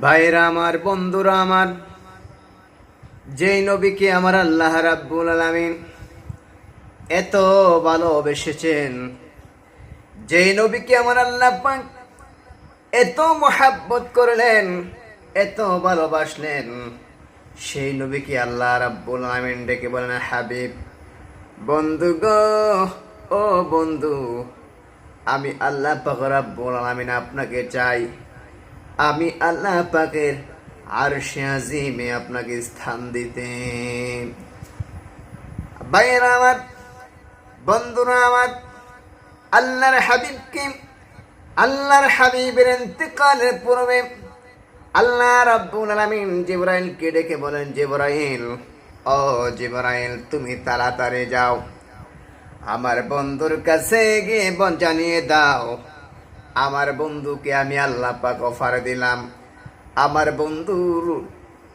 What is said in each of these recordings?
ভাইরা আমার, বন্ধুরা আমার, যেই নবীকে আমার আল্লাহ রাব্বুল আলামিন এত ভালোবেসেছেন, যেই নবীকে আমার আল্লাহ পাক এত মোহাব্বত করলেন, এত ভালোবাসলেন, সেই নবীকে আল্লাহ রাব্বুল আলামিন ডেকে বলেন, হাবিব, বন্ধু গো, ও বন্ধু, আমি আল্লাহ পাক রাব্বুল আলামিন আপনাকে চাই। আমি আল্লাহ পাকের আর আজিমে আপনাকে স্থান দিতে। ভাইয়েরা আমার, বন্ধুরা আমার, আল্লাহর হাবিবকে, আল্লাহর হাবিবের ইন্তেকালের পূর্বে আল্লাহ রাব্বুল আলামিন জিবরাইলকে ডেকে বলেন, জিবরাইল, ও জিবরাইল, তুমি তাড়াতাড়ি যাও। আমার বন্ধুর কাছে গিয়ে জানিয়ে দাও। আমার বন্ধুকে আমি আল্লাহ পাক অফার দিলাম। আমার বন্ধুর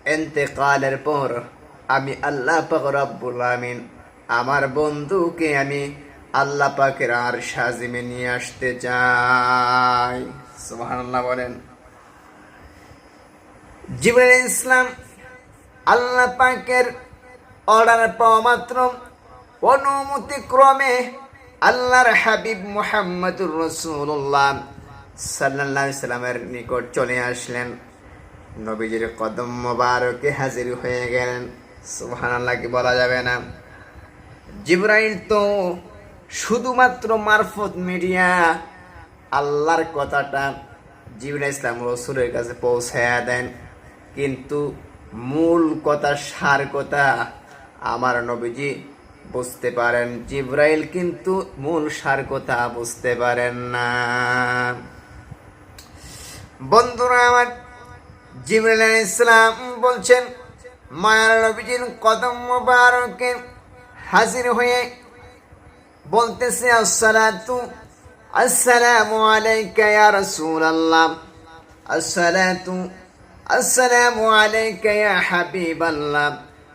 এন্তেকালের পর আমি আল্লাহ পাক রব্বুল আমিন আমার বন্ধুকে আমি আল্লাহ পাকের আর সাজিমে নিয়ে আসতে চাই। সুবহানাল্লাহ বলেন। জিবরাইল ইসলাম আল্লাহ পাকের অর্ডার পাওয়া মাত্র অনুমতি ক্রমে আল্লাহর হাবিব মুহাম্মদুর রসুল্লাহ সাল্লাহ সাল্লামের নিকট চলে আসলেন। নবীজির কদম মোবারকে হাজির হয়ে গেলেন। সুবহানাল্লাহ, কি বলা যাবে না? জিব্রাইল তো শুধুমাত্র মারফত মিডিয়া আল্লাহর কথাটা জিবরাইল ইসলাম রসুলের কাছে পৌঁছায়া দেন। কিন্তু মূল কথা, সার কথা আমার নবীজি বুঝতে পারেন, জিব্রাইল কিন্তু মূল সার কথা বুঝতে পারেন না। বন্ধুরা, আমার জিবরাইল ইসলাম বলছেন, মায়ার নবীজির কদম মোবারকে হাজির হয়ে বলতেছে, আসসালাতু, আসসালামু আলাইকা ইয়া রাসূলুল্লাহ। আসসালাতু, আসসালামু আলাইকা ইয়া হাবিবাল্লাহ।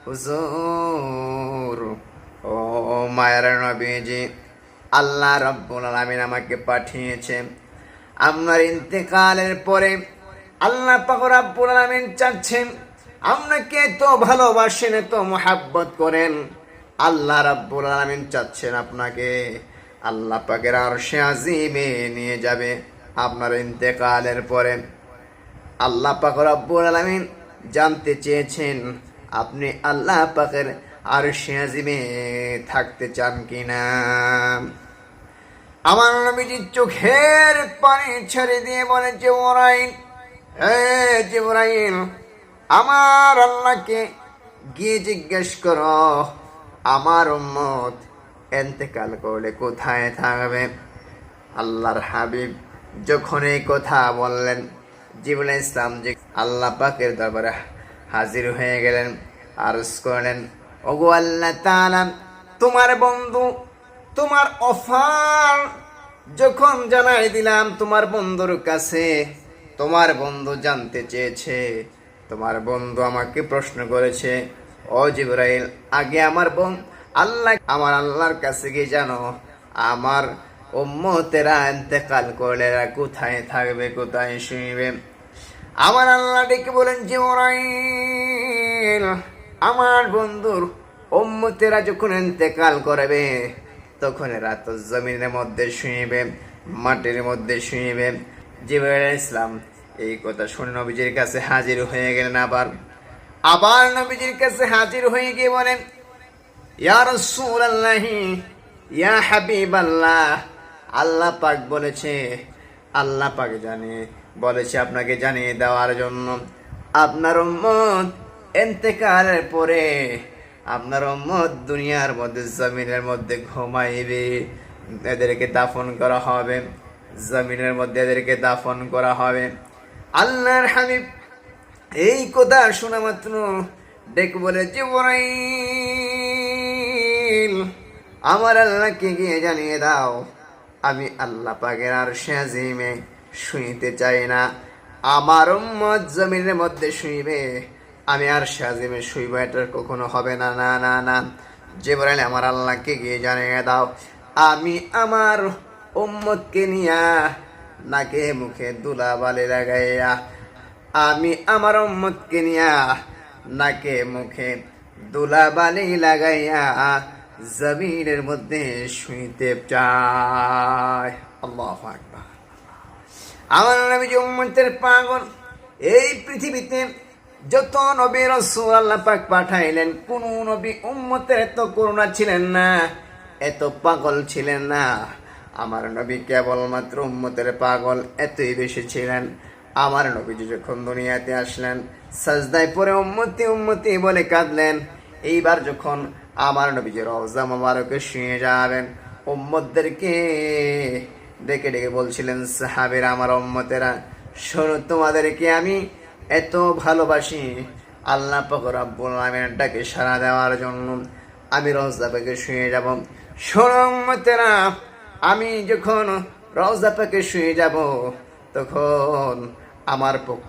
হুজুর মায়ের নবীজি, আল্লাহ রব্বুল আলামিন আমাকে পাঠিয়েছে। আপনার ইন্তেকালের পরে আল্লাহ পাক রব্বুল আলামিন চাচ্ছেন আপনাকে তো ভালোবাসেন তো মোহাব্বত করেন? আল্লাহ রাব্বুল আলামিন চাচ্ছেন আপনাকে। আল্লাহ পাকের আরশে আজিমে নিয়ে যাবে আপনার ইন্তেকালের পরে। আল্লাহ পাক রব্বুল আলামিন জানতে চেয়েছেন, আপনি আল্লাহ পাকের আরশে আজিমে থাকতে চান কিনা? আমার নবীজির চোখের পানি ছেড়ে দিয়ে বলে ওরাইন এ জিবরাইল, আমার আল্লাহকে গিয়ে জিজ্ঞেস করো, আমার উম্মত এন্তেকাল করলে কোথায় থাকবে? আল্লাহর হাবিব যখন এই কথা বললেন জিবুল ইসলাম যে আল্লাহ পাকের দরবারে হাজির হয়ে গেলেন, আরজ করলেন ওগো আল্লাহ তাআলা, তোমার বন্ধু, তোমার অফার যখন জানাই দিলাম তোমার বন্ধুর কাছে, তোমার বন্ধু জানতে চেয়েছে, তোমার বন্ধু আমাকে প্রশ্ন করেছে, ও জিব্রাইল, আগে আমার বোন, আল্লাহ, আমার আল্লাহর কাছে গিয়ে জানো, আমার উম্মতেরা ইন্তেকাল করলে কোথায় থাকবে, কোথায় শুইবে? আমার আল্লাহ ডেকে বলেন, জিব্রাইল আমার বন্ধুর উম্মতেরা যখন ইন্তেকাল করবে, তখন এরা তো জমিনের মধ্যে শুইবে, মাটির মধ্যে শুইবে। জিব্রাইল ইসলাম এই কথা শুনে নবীজির কাছে হাজির হয়ে গেলেন আবার। আবার নবীজির কাছে হাজির হয়ে গিয়ে বলেন, ইয়া রাসূলুল্লাহি, ইয়া হাবিবাল্লাহ। আল্লাহ পাক বলেছে, আল্লাহ পাক জানে, বলেছে আপনাকে জানিয়ে দেওয়ার জন্য। আপনার উম্মত এন্তেকালের পরে আপনার উম্মত দুনিয়ার মধ্যে, জমিনের মধ্যে ঘুমাইবে, এদেরকে দাফন করা হবে। জমিনের মধ্যে এদেরকে দাফন করা হবে। আল্লাহর হাবিব এই কথা শোনা মাত্র ডেকে বলে, জিবরাইল, আমার আল্লাহকে গিয়ে জানিয়ে দাও, আমি আল্লাহ পাকের আর সাজিমে শুইতে চাই না। আমার উম্মত জমিনের মধ্যে শুইবে আমি আর সাজিমে শুইব এটা কখনো হবে না না না না। জিবরাইল, আমার আল্লাহকে গিয়ে জানিয়ে দাও। আমি আমার উম্মতকে নিয়া নাকে মুখে দুলা বালি লাগাইয়া, আমি আমার উম্মতকে নিয়া নাকে মুখে দুলা বালি লাগাইয়া জমিনের মধ্যে শুইতে চাই। আল্লাহ আকবার। আমার নবী যে উম্মতের পাগল। এই পৃথিবীতে যত নবী রসুল আল্লাহ পাক পাঠাইলেন, কোন নবী উম্মতের এত করুণা ছিলেন না, এত পাগল ছিলেন না। আমার নবী কেবলমাত্র উম্মতের পাগল, এতই বেশি ছিলেন। আমার নবীজি যখন দুনিয়াতে আসলেন, সাজদায় পরে উম্মতি উম্মতি বলে কাঁদলেন। এইবার যখন আমার নবীজি রওজা মোবারকে শুয়ে যাবেন, উম্মতদেরকে ডেকে ডেকে বলছিলেন, সাহাবের, আমার উম্মতেরা, শোনো তোমাদেরকে আমি এত ভালোবাসি আল্লাহ পাক রব্বুল আলামিনের ডাকে সাড়া দেওয়ার জন্য আমি রওজা পাকে শুয়ে যাব। উম্মতেরা আমি যখন রওজা পাকে শুয়ে যাব, তখন আমার পক্ষ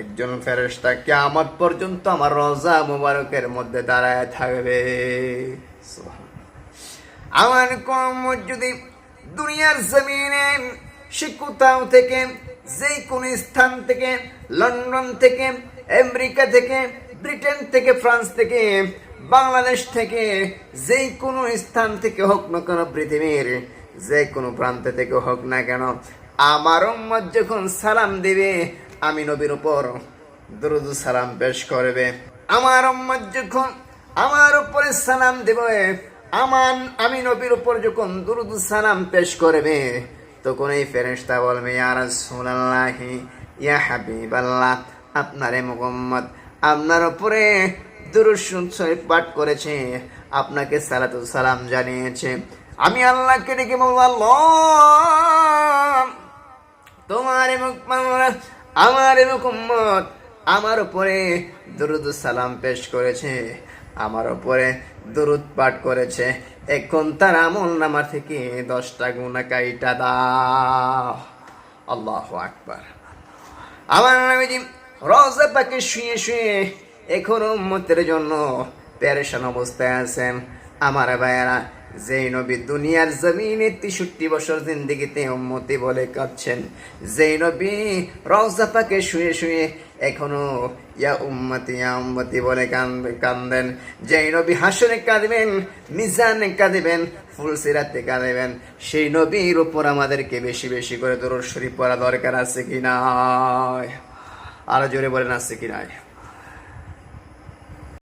একজন ফেরেশতা কিয়ামত পর্যন্ত আমার রওজা মুবারকের মধ্যে দাঁড়ায় থাকবে। আমার কম যদি দুনিয়ার জমিনে সে কোথাও থেকে যে কোন স্থান থেকে লন্ডন থেকে, আমেরিকা থেকে, ব্রিটেন থেকে, ফ্রান্স থেকে, বাংলাদেশ থেকে যে কোনো স্থান থেকে হোক না কেন পৃথিবীর যে কোনো প্রান্ত থেকে হোক না কেন, আমার উম্মত যখন সালাম দিবে, আমি নবীর উপর দরুদ সালাম পেশ করবে। আমার উম্মত যখন আমার উপরে সালাম দেবে, আমান, আমি নবীর উপর যখন দুরুদ সালাম পেশ করবে তখন এই ফেরেশতা বলবে, ইয়া রাসূলুল্লাহি ইয়া হাবিবাল্লাহ, আপনার এ মুহাম্মদ, আপনার উপরে দুরুদ শরীফ পাঠ করেছে, আপনাকে সালাতু সালাম জানিয়েছে। আমি আল্লাহকে ডেকে বলব, আল্লাহ, তোমার আমার মুকুম্মত আমার উপরে দরুদ সালাম পেশ করেছে, আমার উপরে দরুদ পাঠ করেছে। এখন তার আমল নামা থেকে দশটা গুণা কাইটা দাও। আল্লাহ আকবার। আমার নবীজি রজা পাকে শুয়ে শুয়ে এখনও উম্মতের জন্য প্যারেশান অবস্থায় আছেন। আমার ভাইয়েরা, যেই নবী দুনিয়ার জমিনে তেষট্টি বছর জিন্দিগিতে উম্মতি বলে কাঁদছেন, যেই নবী রওজা পাকে শুয়ে শুয়ে এখনও ইয়া উম্মতি ইয়া উম্মতি বলে কান্দে কান্দেন। যেই নবী হাসনে কাঁদবেন, মিজানে কাঁদবেন, ফুল সিরাতে কাঁদবেন, সেই নবীর উপর আমাদেরকে বেশি বেশি করে দরুদ শরীফ পড়া দরকার আছে কি নাই? আরও জোরে বলেন, আছে কি নাই?